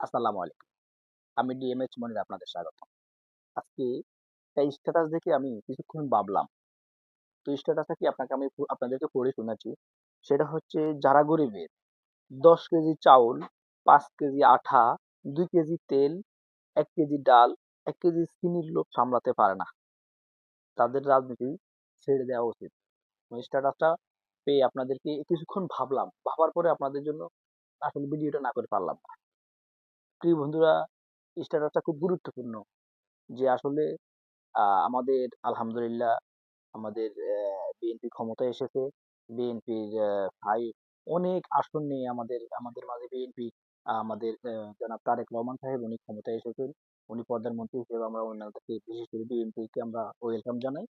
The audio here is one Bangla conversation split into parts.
আসসালামু আলাইকুম। আমি ডিএমএইচ মনির আপনাদের স্বাগত। আজকে একটা স্ট্যাটাস দেখে আমি কিছুক্ষণ ভাবলাম। তো স্ট্যাটাসটা কি আপনাকে আমি আপনাদেরকে পড়ে শোনাচ্ছি। সেটা হচ্ছে যারা গরিবের ১০ কেজি চাউল, ৫ কেজি আটা, ২ কেজি তেল, ১ কেজি ডাল, ১ কেজি চিনির লোভ সামলাতে পারে না। তাদের রাজনীতি ছেড়ে দেওয়া উচিত। স্ট্যাটাসটা পেয়ে আপনাদেরকে কিছুক্ষণ ভাবলাম। ভাবার পরে আপনাদের জন্য আসলে ভিডিওটা না করে পারলাম না। প্রিয় বন্ধুরা স্ট্যাটাসটা খুব গুরুত্বপূর্ণ। যে আসলে আমাদের আলহামদুলিল্লাহ আমাদের বিএনপি ক্ষমতায় এসেছে। বিএনপির ভাই অনেক আসন নিয়ে আমাদের আমাদের মাঝে বিএনপি আমাদের জনাব তারেক রহমান সাহেব উনি ক্ষমতায় এসেছেন। উনি প্রধানমন্ত্রী হিসেবে আমরা ওনাদেরকে, বিশেষ করে বিএনপিকে আমরা ওয়েলকাম জানাই।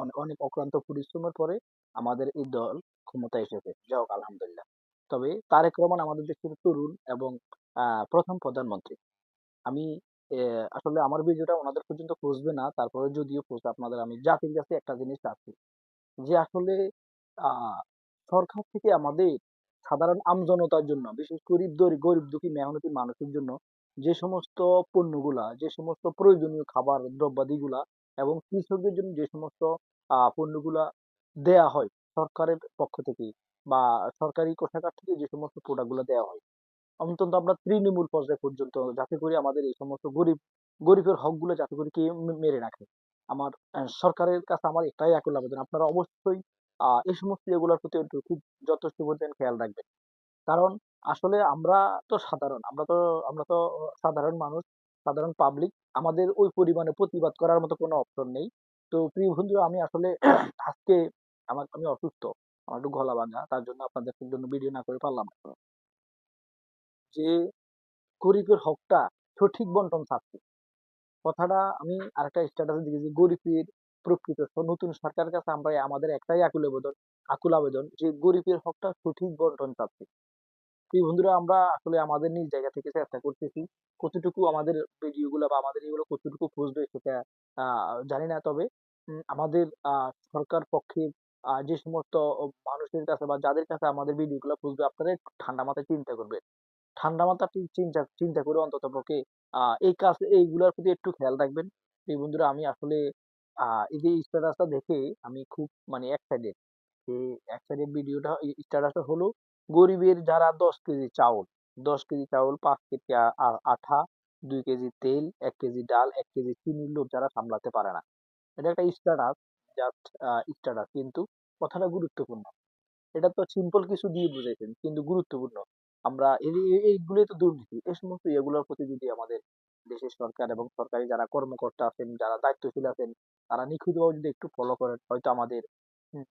অনে, অনেক অক্লান্ত পরিশ্রমের পরে আমাদের এই দল ক্ষমতায় এসেছে। যাই হোক, আলহামদুলিল্লাহ। তবে তারেক রহমান আমাদের দেশের তরুণ এবং ১ম প্রধানমন্ত্রী। আমি আসলে আমার ভিডিওটা ওনাদের পর্যন্ত পৌঁছবে না। তারপরে যদিও পৌঁছে আপনাদের আমি জাতির কাছে একটা জিনিস চাচ্ছি। যে আসলে সরকার থেকে আমাদের সাধারণ আমজনতার জন্য বিশেষ গরিব দরি গরিব দুঃখী মেহনতি মানুষের জন্য যে সমস্ত পণ্যগুলা, যে সমস্ত প্রয়োজনীয় খাবার দ্রব্যাদিগুলা এবং কৃষকদের জন্য যে সমস্ত পণ্যগুলা দেয়া হয় সরকারের পক্ষ থেকে বা সরকারি কোষাগার থেকে যে সমস্ত প্রোডাক্টগুলা দেয়া হয়। অন্তত আমরা তৃণমূল পর্যায় পর্যন্ত যাতে করে আমাদের এই সমস্ত গরিব গরিবের হকগুলো যাতে করে কেউ মেরে খায়। আমার সরকারের কাছে আমার এটাই আকুল আবেদন। আপনারা অবশ্যই এই সমস্ত ইয়েগুলার প্রতি একটু খুব যথেষ্ট পরিমাণ খেয়াল রাখবেন। কারণ আসলে আমরা তো সাধারণ। আমরা তো আমরা তো সাধারণ মানুষ, সাধারণ পাবলিক। আমাদের ওই পরিমাণে প্রতিবাদ করার মতো কোনো অপশন নেই। তো প্রিয় বন্ধুরা আমি আসলে আজকে আমার আমি অসুস্থ। আমার একটু গলা ভাঙা। তার জন্য আপনাদের জন্য ভিডিও না করে পারলাম। যে গরিবের হকটা সঠিক বন্টন চাচ্ছি। কথাটা আমি আরেকটা স্ট্যাটাসে দেখেছি, গরিবের প্রকৃত নতুন সরকারের কাছে আমরা আমাদের একটাই আকুল আবেদন আকুল আবেদন যে গরিবের হকটা সঠিক বন্টন চাচ্ছি। প্রিয় বন্ধুরা, আমরা আসলে আমাদের নিজ জায়গা থেকে চেষ্টা করতেছি। কতটুকু আমাদের ভিডিওগুলা বা আমাদের এগুলো কতটুকু পৌঁছবে সেটা জানি না। তবে আমাদের সরকার পক্ষে, আ, যে সমস্ত মানুষের কাছে বা যাদের কাছে আমাদের ভিডিওগুলা পৌঁছবে আপনারা একটু ঠান্ডা মাথায় চিন্তা করবেন। ঠান্ডা মাথায় চি চিন্তা চিন্তা করে অন্ততপক্ষে আ এই কাজ এইগুলার প্রতি একটু খেয়াল রাখবেন। এই বন্ধুরা আমি আসলে এই যে স্ট্যাটাসটা দেখে আমি খুব মানে এক্সাইটেড। যে এক্সাইটেড ভিডিওটা স্ট্যাটাসটা হলো গরিবের যারা ১০ কেজি চাউল, ১০ কেজি চাউল, ৫ কেজি আ আ আটা, ২ কেজি তেল, এক কেজি ডাল, এক কেজি চিনির লোক যারা সামলাতে পারে না। এটা একটা স্ট্যাটাস জাস্ট স্ট্যাটাস কিন্তু কথাটা গুরুত্বপূর্ণ। এটা তো সিম্পল কিছু দিয়ে বুঝাইছেন কিন্তু গুরুত্বপূর্ণ। আমরা এই এইগুলোই তো দুর্নীতি। এই সমস্ত ইয়েগুলোর প্রতি যদি আমাদের দেশের সরকার এবং সরকারি যারা কর্মকর্তা আছেন, যারা দায়িত্বশীল আছেন, তারা নিখুঁতভাবে যদি একটু ফলো করেন হয়তো আমাদের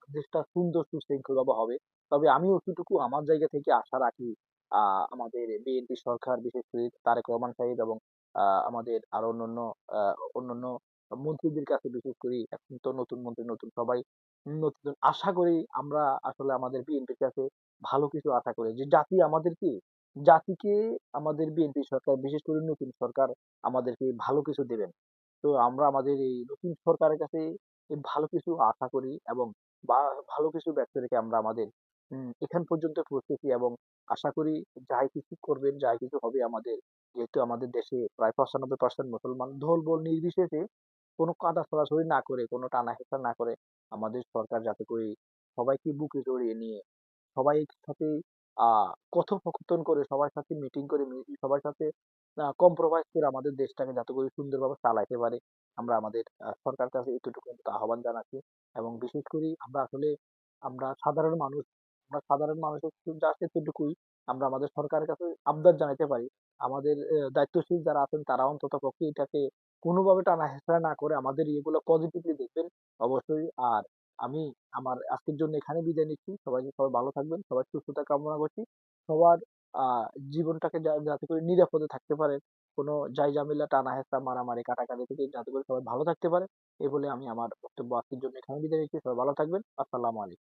দেশটা সুন্দর সুশৃঙ্খলভাবে হবে। তবে আমি অতটুকু আমার জায়গা থেকে আশা রাখি আহ আমাদের বিএনপি সরকার বিশেষ করে তারেক রহমান সাহেব এবং আ আমাদের আরও অন্যান্য আ অন্যান্য মন্ত্রীদের কাছে বিশেষ করে এখন তো নতুন মন্ত্রী নতুন সবাই নতুন। আশা করি আমরা আসলে আমাদের বিএনপির কাছে ভালো কিছু আশা করি। যে জাতি আমাদেরকে জাতিকে আমাদের বিএনপি সরকার বিশেষ করে নতুন সরকার আমাদেরকে ভালো কিছু দেবেন। তো আমরা আমাদের এই নতুন সরকারের কাছে ভালো কিছু আশা করি এবং বা ভালো কিছু ব্যক্ত রেখে আমরা আমাদের উম এখান পর্যন্ত পৌঁছেছি এবং আশা করি যাই কিছু করবেন, যাই কিছু হবে আমাদের যেহেতু আমাদের দেশে প্রায় ৯৫% মুসলমান দল-বল নির্বিশেষে কোনো কাদা ছড়াছড়ি না করে, কোনো টানা-হেঁচড়া না করে আমাদের সরকার যাতে করে সবাইকে বুকে জড়িয়ে নিয়ে সবাই সাথে আ কথোপকথন করে সবার সাথে মিটিং করে সবার সাথে কম্প্রোমাইজ করে আমাদের দেশটাকে যাতে করে সুন্দরভাবে চালাইতে পারে। আমরা আমাদের আ সরকারের কাছে এতটুকু আহ্বান জানাচ্ছি এবং বিশেষ করে আমরা আসলে আমরা সাধারণ মানুষ, আমরা সাধারণ মানুষের জাস্ট এতটুকুই আমরা আমাদের সরকারের কাছে আবদার জানাইতে পারি। আমাদের দায়িত্বশীল যারা আছেন তারা অন্তত পক্ষে এটাকে কোনোভাবে টানা-হেঁচড়া না করে আমাদের ইয়েগুলো পজিটিভলি দেখবেন অবশ্যই। আর আমি আমার আজকের জন্য এখানেই বিদায় নিচ্ছি। সবাই সবাই ভালো থাকবেন। সবার সুস্থতা কামনা করছি। সবার আ জীবনটাকে যা যাতে করে নিরাপদে থাকতে পারে। কোনো জায়-ঝামেলা, টানা-হেঁচড়া, মারামারি, কাটাকাটি থেকে যাতে করে সবাই ভালো থাকতে পারে। এই বলে আমি আমার বক্তব্য আজকের জন্য এখানে বিদায় নিচ্ছি। সবাই ভালো থাকবেন। আসসালামু আলাইকুম।